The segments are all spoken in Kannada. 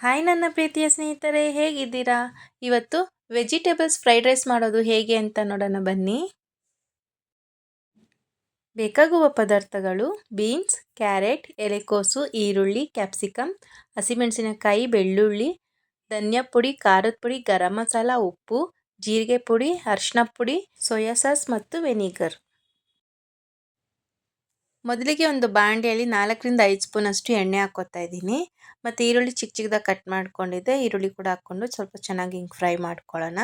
ಹಾಯ್ ನನ್ನ ಪ್ರೀತಿಯ ಸ್ನೇಹಿತರೆ, ಹೇಗಿದ್ದೀರಾ? ಇವತ್ತು ವೆಜಿಟೇಬಲ್ಸ್ ಫ್ರೈಡ್ ರೈಸ್ ಮಾಡೋದು ಹೇಗೆ ಅಂತ ನೋಡೋಣ ಬನ್ನಿ. ಬೇಕಾಗುವ ಪದಾರ್ಥಗಳು ಬೀನ್ಸ್, ಕ್ಯಾರೆಟ್, ಎಲೆಕೋಸು, ಈರುಳ್ಳಿ ಕ್ಯಾಪ್ಸಿಕಮ್ ಹಸಿಮೆಣಸಿನಕಾಯಿ, ಬೆಳ್ಳುಳ್ಳಿ, ಧನಿಯಾ ಪುಡಿ, ಖಾರದ ಪುಡಿ, ಗರಂ ಮಸಾಲ, ಉಪ್ಪು, ಜೀರಿಗೆ ಪುಡಿ ಅರಿಶಿನ ಪುಡಿ, ಸೋಯಾ ಸಾಸ್ ಮತ್ತು ವೆನಿಗರ್. ಮೊದಲಿಗೆ ಒಂದು ಬಾಂಡೆಯಲ್ಲಿ ನಾಲ್ಕರಿಂದ ಐದು ಸ್ಪೂನಷ್ಟು ಎಣ್ಣೆ ಹಾಕ್ಕೋತಾ ಇದ್ದೀನಿ. ಮತ್ತು ಈರುಳ್ಳಿ ಚಿಕ್ಕ ಚಿಕ್ಕದಾಗಿ ಕಟ್ ಮಾಡ್ಕೊಂಡಿದ್ದೆ. ಈರುಳ್ಳಿ ಕೂಡ ಹಾಕ್ಕೊಂಡು ಸ್ವಲ್ಪ ಚೆನ್ನಾಗಿ ಹಿಂಗೆ ಫ್ರೈ ಮಾಡ್ಕೊಳ್ಳೋಣ.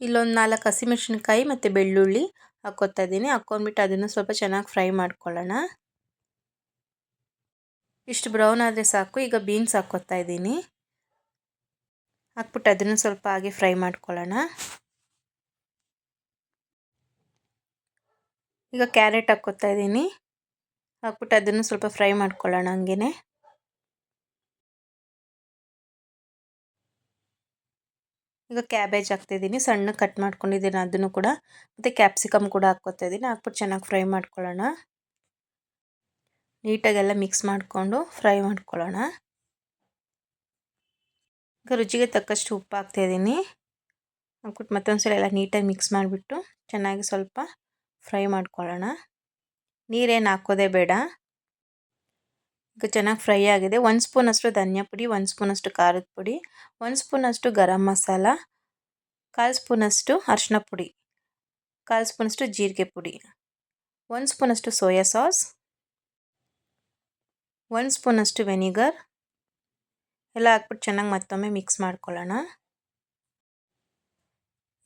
ಇಲ್ಲೊಂದು ನಾಲ್ಕು ಹಸಿಮೆಣ್ಸಿನ್ಕಾಯಿ ಮತ್ತು ಬೆಳ್ಳುಳ್ಳಿ ಹಾಕ್ಕೋತಾ ಇದ್ದೀನಿ. ಹಾಕ್ಕೊಂಡ್ಬಿಟ್ಟು ಅದನ್ನು ಸ್ವಲ್ಪ ಚೆನ್ನಾಗಿ ಫ್ರೈ ಮಾಡ್ಕೊಳ್ಳೋಣ. ಇಷ್ಟು ಬ್ರೌನ್ ಆದರೆ ಸಾಕು. ಈಗ ಬೀನ್ಸ್ ಹಾಕ್ಕೋತಾ ಇದ್ದೀನಿ. ಹಾಕ್ಬಿಟ್ಟು ಅದನ್ನು ಸ್ವಲ್ಪ ಹಾಗೆ ಫ್ರೈ ಮಾಡ್ಕೊಳ್ಳೋಣ. ಈಗ ಕ್ಯಾರೆಟ್ ಹಾಕ್ಕೋತಾ ಇದ್ದೀನಿ. ಹಾಕ್ಬಿಟ್ಟು ಅದನ್ನು ಸ್ವಲ್ಪ ಫ್ರೈ ಮಾಡ್ಕೊಳ್ಳೋಣ ಹಂಗೆ ಈಗ ಕ್ಯಾಬೇಜ್ ಹಾಕ್ತಿದ್ದೀನಿ. ಸಣ್ಣ ಕಟ್ ಮಾಡ್ಕೊಂಡಿದ್ದೀನಿ ಅದನ್ನು ಕೂಡ. ಮತ್ತು ಕ್ಯಾಪ್ಸಿಕಮ್ ಕೂಡ ಹಾಕ್ಕೋತಾ ಇದ್ದೀನಿ. ಹಾಕ್ಬಿಟ್ಟು ಚೆನ್ನಾಗಿ ಫ್ರೈ ಮಾಡ್ಕೊಳ್ಳೋಣ. ನೀಟಾಗೆಲ್ಲ ಮಿಕ್ಸ್ ಮಾಡಿಕೊಂಡು ಫ್ರೈ ಮಾಡ್ಕೊಳ್ಳೋಣ. ಈಗ ರುಚಿಗೆ ತಕ್ಕಷ್ಟು ಉಪ್ಪು ಹಾಕ್ತಾಯಿದ್ದೀನಿ ಹಾಕ್ಬಿಟ್ಟು ಮತ್ತೊಂದು ಸಲ ಎಲ್ಲ ನೀಟಾಗಿ ಮಿಕ್ಸ್ ಮಾಡಿಬಿಟ್ಟು ಚೆನ್ನಾಗಿ ಸ್ವಲ್ಪ ಫ್ರೈ ಮಾಡ್ಕೊಳ್ಳೋಣ. ನೀರೇನು ಹಾಕೋದೇ ಬೇಡ. ಈಗ ಚೆನ್ನಾಗಿ ಫ್ರೈ ಆಗಿದೆ. ಒಂದು ಸ್ಪೂನಷ್ಟು ಧನಿಯಾ ಪುಡಿ, ಒಂದು ಸ್ಪೂನಷ್ಟು ಖಾರದ ಪುಡಿ, ಒಂದು ಸ್ಪೂನಷ್ಟು ಗರಂ ಮಸಾಲ, ಕಾಲು ಸ್ಪೂನಷ್ಟು ಅರಿಶಿನ ಪುಡಿ, ಕಾಲು ಸ್ಪೂನಷ್ಟು ಜೀರಿಗೆ ಪುಡಿ, ಒಂದು ಸ್ಪೂನಷ್ಟು ಸೋಯಾ ಸಾಸ್, ಒಂದು ಸ್ಪೂನಷ್ಟು ವೆನಿಗರ್. ಎಲ್ಲ ಹಾಕ್ಬಿಟ್ಟು ಚೆನ್ನಾಗಿ ಮತ್ತೊಮ್ಮೆ ಮಿಕ್ಸ್ ಮಾಡ್ಕೊಳ್ಳೋಣ.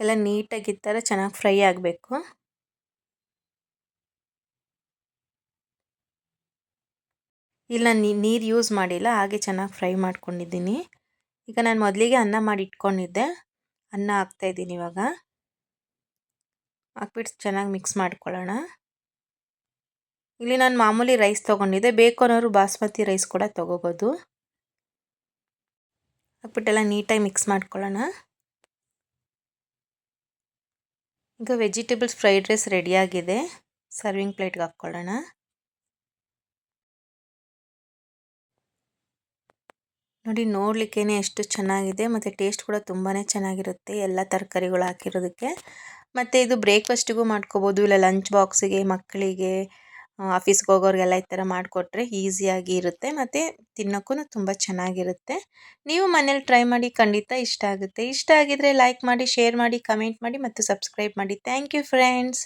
ಎಲ್ಲ ನೀಟಾಗಿ ಥರ ಚೆನ್ನಾಗಿ ಫ್ರೈ ಆಗಬೇಕು. ಇಲ್ಲ ನೀರು ಯೂಸ್ ಮಾಡಿಲ್ಲ, ಹಾಗೆ ಚೆನ್ನಾಗಿ ಫ್ರೈ ಮಾಡ್ಕೊಂಡಿದ್ದೀನಿ. ಈಗ ನಾನು ಮೊದಲಿಗೆ ಅನ್ನ ಮಾಡಿ ಇಟ್ಕೊಂಡಿದ್ದೆ. ಅನ್ನ ಹಾಕ್ತಾಯಿದ್ದೀನಿ ಇವಾಗ. ಹಾಕ್ಬಿಟ್ಟು ಚೆನ್ನಾಗಿ ಮಿಕ್ಸ್ ಮಾಡ್ಕೊಳ್ಳೋಣ. ಇಲ್ಲಿ ನಾನು ಮಾಮೂಲಿ ರೈಸ್ ತೊಗೊಂಡಿದ್ದೆ. ಬೇಕು ಅನ್ನೋರು ಬಾಸ್ಮತಿ ರೈಸ್ ಕೂಡ ತೊಗೋಬೋದು. ಹಾಕ್ಬಿಟ್ಟೆಲ್ಲ ನೀಟಾಗಿ ಮಿಕ್ಸ್ ಮಾಡ್ಕೊಳ್ಳೋಣ. ಈಗ ವೆಜಿಟೇಬಲ್ಸ್ ಫ್ರೈಡ್ ರೈಸ್ ರೆಡಿಯಾಗಿದೆ ಸರ್ವಿಂಗ್ ಪ್ಲೇಟ್ಗೆ ಹಾಕ್ಕೊಳ್ಳೋಣ. ನೋಡಿ ನೋಡಲಿಕ್ಕೇ ಎಷ್ಟು ಚೆನ್ನಾಗಿದೆ, ಮತ್ತು ಟೇಸ್ಟ್ ಕೂಡ ತುಂಬಾ ಚೆನ್ನಾಗಿರುತ್ತೆ ಎಲ್ಲ ತರಕಾರಿಗಳು ಹಾಕಿರೋದಕ್ಕೆ. ಮತ್ತು ಇದು ಬ್ರೇಕ್ಫಾಸ್ಟಿಗೂ ಮಾಡ್ಕೋಬೋದು, ಇಲ್ಲ ಲಂಚ್ ಬಾಕ್ಸಿಗೆ ಮಕ್ಕಳಿಗೆ ಆಫೀಸ್ಗೆ ಹೋಗೋರಿಗೆಲ್ಲ ಈ ಥರ ಮಾಡಿಕೊಟ್ರೆ ಈಸಿಯಾಗಿ ಇರುತ್ತೆ, ಮತ್ತು ತಿನ್ನೋಕ್ಕೂ ತುಂಬ ಚೆನ್ನಾಗಿರುತ್ತೆ. ನೀವು ಮನೇಲಿ ಟ್ರೈ ಮಾಡಿ ಖಂಡಿತ ಇಷ್ಟ ಆಗುತ್ತೆ. ಇಷ್ಟ ಆಗಿದರೆ ಲೈಕ್ ಮಾಡಿ ಶೇರ್ ಮಾಡಿ ಕಮೆಂಟ್ ಮಾಡಿ, ಮತ್ತು ಸಬ್ಸ್ಕ್ರೈಬ್ ಮಾಡಿ. Thank you friends